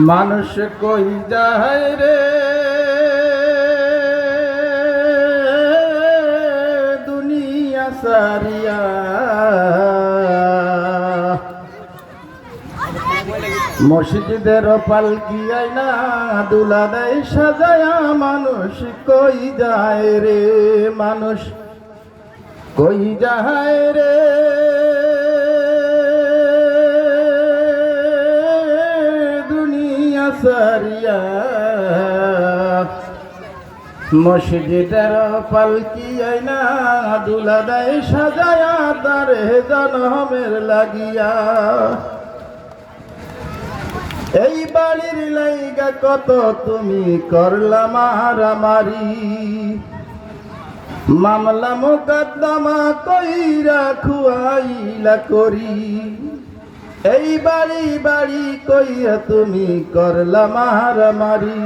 মানুষ কই যায় রে? দুনিয়া সারিয়া। মসজিদের পালকি আইনা দুলা দেয় সাজায়া? মানুষ কই যায় রে? মানুষ কই যায় রে? সারিয়া। মসজিদের পালকি আইনা দুলা দেয় সাজায়া, তারে জনমের লাগিয়া। এই বাড়ির লাইগা কত তুমি করলা মারামারি। মামলা মোকদ্দমা কইরা খুয়াইলা করি। এই বাড়ি বাড়ি কইয়া তুমি করলা মারামারি।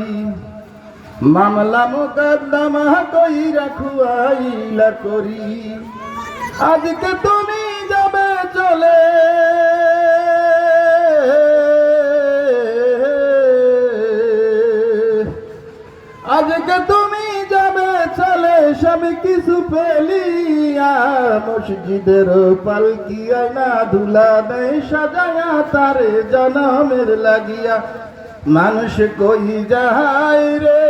মামলা মোকদ্দমা কইরা খুয়াইলা করি। আজকে তুমি যাবে চলে। আজকে তুমি যাবে চলে, সব কিছু পেলিয়া মসজিদের পালকি আয়না ধুলা দেয়, সাজায়া তারে জনমের লাগিয়া। মানুষ কই যায় রে?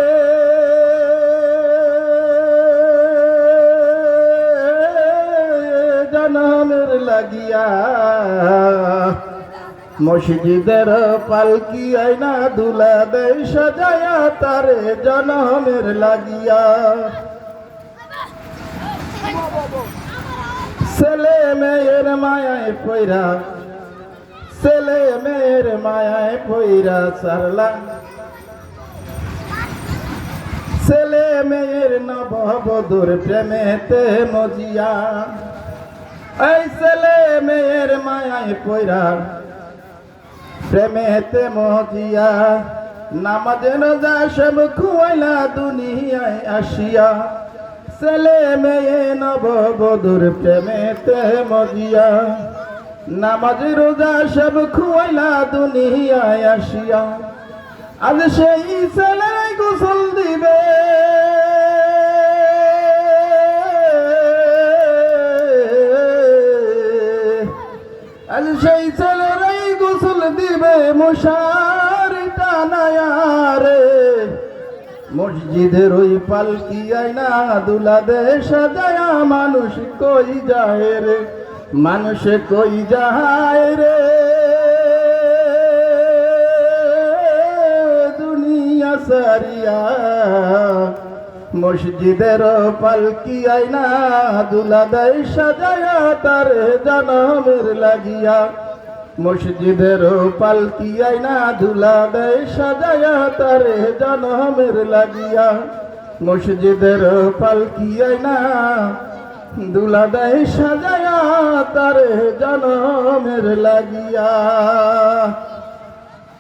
জনমের লাগিয়া। মসজিদের পালকি আইনা দুলা দেয়, সাজায়া তারে জনমের লাগিয়া। ছেলে মেয়ের মায়ায় পইরা, ছেলে মেয়ের মায়ায় পইরা সারলা ছেলে মেয়ের নববধুর প্রেমেতে মজিয়া, এই ছেলে মেয়ের মায়ায় পইরা প্রেমেতে মজিয়া, নামাজে নজা সব খুয়াইলা দুনিয়ায় আসিয়া। ছেলে মেয়ে নববধুর প্রেমেতে মজিয়া, নামাজ, রোজা সব খুয়াইলা দুনিয়ায় আসিয়া। আজ সেই ছেলে গোসল দিবে। আজ সেই ছেলেরাই গোসল দিবে মশার টানায়ারে। মসজিদের ওই পালকি আয়না দুলা দে সাজায়া মানুষ কই যায় রে? মানুষ কই যায় রে? দুনিয়া সারিয়া মসজিদের পালকি আইনা দুলা দেয় সাজায়া তার জনমের লাগিয়া মসজিদের পালকি আইনা ধুলা দেয়, সাজায়া তারে জনমের লাগিয়া। মসজিদের পালকি আইনা দুলা দেয়, সাজায়া তারে জনমের লাগিয়া।